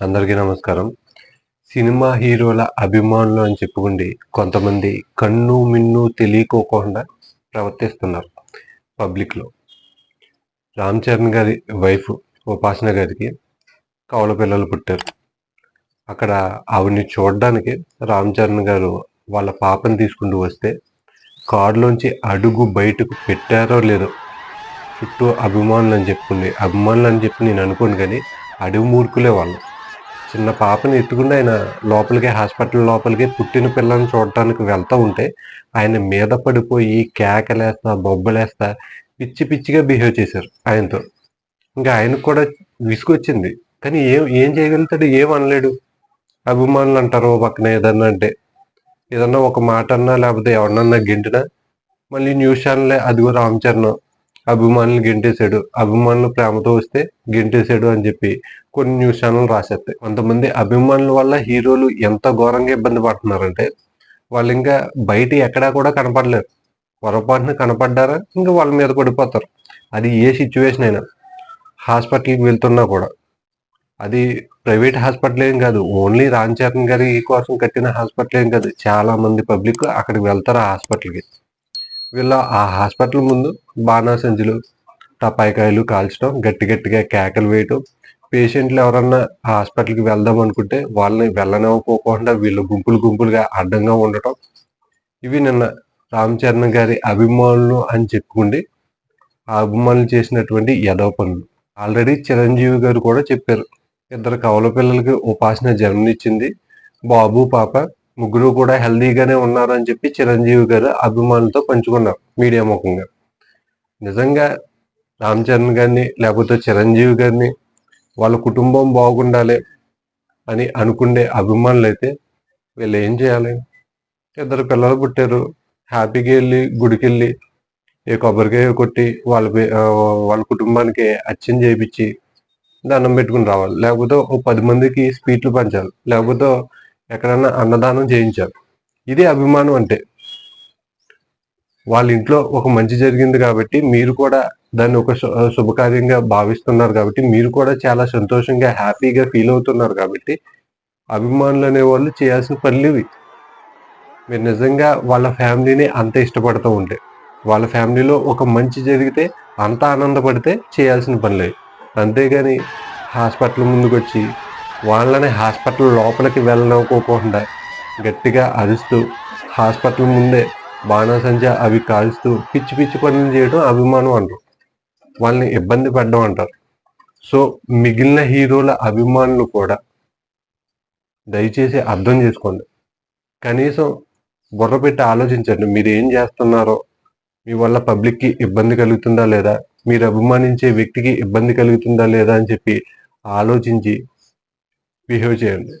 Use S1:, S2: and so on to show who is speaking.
S1: అందరికీ నమస్కారం. సినిమా హీరోల అభిమానులు అని చెప్పుకుంటే కొంతమంది కన్ను మిన్ను తెలియకోకుండా ప్రవర్తిస్తున్నారు పబ్లిక్లో. రామ్ చరణ్ గారి వైఫ్ ఉపాసన గారికి కవల పిల్లలు పుట్టారు. అక్కడ ఆవిడ్ని చూడడానికి రామ్ చరణ్ గారు వాళ్ళ పాపని తీసుకుంటూ వస్తే కారులోంచి అడుగు బయటకు పెట్టారో లేదో చుట్టూ అభిమానులు అని చెప్పుకుంది అభిమానులు అని చెప్పి నేను అనుకోను కానీ అడుగు మూర్ఖులే వాళ్ళు. చిన్న పాపని ఎత్తుకుని ఆయన లోపలికి హాస్పిటల్ లోపలికి పుట్టిన పిల్లని చూడటానికి వెళ్తూ ఉంటే ఆయన మీద పడిపోయి కేకలేస్తా బొబ్బలేస్తా పిచ్చి పిచ్చిగా బిహేవ్ చేశారు ఆయనతో. ఇంకా ఆయనకు కూడా విసుగొచ్చింది కానీ ఏం ఏం చేయగలుగుతాడు? ఏం అనలేడు. అభిమానులు అంటారు పక్కన ఏదన్నా అంటే ఏదన్నా ఒక మాట అన్నా లేకపోతే ఎవరినన్నా గింటినా మళ్ళీ న్యూస్ ఛానలే అదిగో రామ్ చరణ్ అభిమానులు గెంటేశాడు. అభిమానులు ప్రేమతో వస్తే గెంటేశాడు అని చెప్పి కొన్ని న్యూస్ ఛానల్ రాసేస్తాయి. కొంతమంది అభిమానుల వల్ల హీరోలు ఎంత ఘోరంగా ఇబ్బంది పడుతున్నారంటే వాళ్ళు ఇంకా బయట ఎక్కడా కూడా కనపడలేరు. పొరపాటున కనపడ్డారా? ఇంకా వాళ్ళ మీద పడిపోతారు. అది ఏ సిచ్యువేషన్ అయినా హాస్పిటల్కి వెళ్తున్నా కూడా. అది ప్రైవేట్ హాస్పిటల్ ఏం కాదు. ఓన్లీ రామ్ చరణ్ గారి కోసం కట్టిన హాస్పిటల్ ఏం కాదు. చాలా మంది పబ్లిక్ అక్కడికి వెళ్తారు ఆ హాస్పిటల్కి. వీళ్ళ ఆ హాస్పిటల్ ముందు బాణాసంచులు టపాయికాయలు కాల్చడం గట్టి గట్టిగా కేకలు వేయటం. పేషెంట్లు ఎవరన్నా హాస్పిటల్కి వెళ్దాం అనుకుంటే వాళ్ళని వెళ్ళనివ్వకోకుండా వీళ్ళు గుంపులు గుంపులుగా అడ్డంగా ఉండటం. ఇవి నిన్న రామ్ చరణ్ గారి అభిమానులు అని చెప్పుకుండి ఆ అభిమానులు చేసినటువంటి యదవ పనులు. ఆల్రెడీ చిరంజీవి గారు కూడా చెప్పారు ఇద్దరు కవల పిల్లలకి ఉపాసన జన్మనిచ్చింది. బాబు పాప ముగ్గురు కూడా హెల్దీగానే ఉన్నారు అని చెప్పి చిరంజీవి గారు అభిమానులతో పంచుకున్నారు మీడియా ముఖంగా. నిజంగా రామ్ చరణ్ గారిని లేకపోతే చిరంజీవి గారిని వాళ్ళ కుటుంబం బాగుండాలి అని అనుకునే అభిమానులు అయితే వీళ్ళు ఏం చేయాలి? ఇద్దరు పిల్లలు పుట్టారు. హ్యాపీగా వెళ్ళి గుడికి వెళ్ళి ఏ కొబ్బరికాయ కొట్టి వాళ్ళ వాళ్ళ కుటుంబానికి అచ్చం చేయించి దండం పెట్టుకుని రావాలి. లేకపోతే ఓ పది మందికి స్పీట్లు పంచాలి. లేకపోతే ఎక్కడన్నా అన్నదానం చేయించారు. ఇది అభిమానం అంటే. వాళ్ళ ఇంట్లో ఒక మంచి జరిగింది కాబట్టి మీరు కూడా దాన్ని ఒక శుభకార్యంగా భావిస్తున్నారు కాబట్టి మీరు కూడా చాలా సంతోషంగా హ్యాపీగా ఫీల్ అవుతున్నారు కాబట్టి అభిమానులు అనేవాళ్ళు చేయాల్సిన పనులు ఇవి. మీరు నిజంగా వాళ్ళ ఫ్యామిలీని అంత ఇష్టపడుతూ ఉంటే వాళ్ళ ఫ్యామిలీలో ఒక మంచి జరిగితే అంత ఆనందపడితే చేయాల్సిన పనులే. అంతేగాని హాస్పిటల్ ముందుకు వచ్చి వాళ్ళని హాస్పిటల్ లోపలికి వెళ్ళనుకోకుండా గట్టిగా అరుస్తూ హాస్పిటల్ ముందే బాణాసంచ అవి కాల్స్తూ పిచ్చి పిచ్చి పనులు చేయడం అభిమానం అంటారు. వాళ్ళని ఇబ్బంది పడడం అంటారు. సో మిగిలిన హీరోల అభిమానులు కూడా దయచేసి అర్థం చేసుకోండి. కనీసం బుర్ర పెట్టి ఆలోచించండి. మీరు ఏం చేస్తున్నారో? మీ వల్ల పబ్లిక్కి ఇబ్బంది కలుగుతుందా లేదా? మీరు అభిమానించే వ్యక్తికి ఇబ్బంది కలుగుతుందా లేదా అని చెప్పి ఆలోచించి బిహేవ్ చేయండి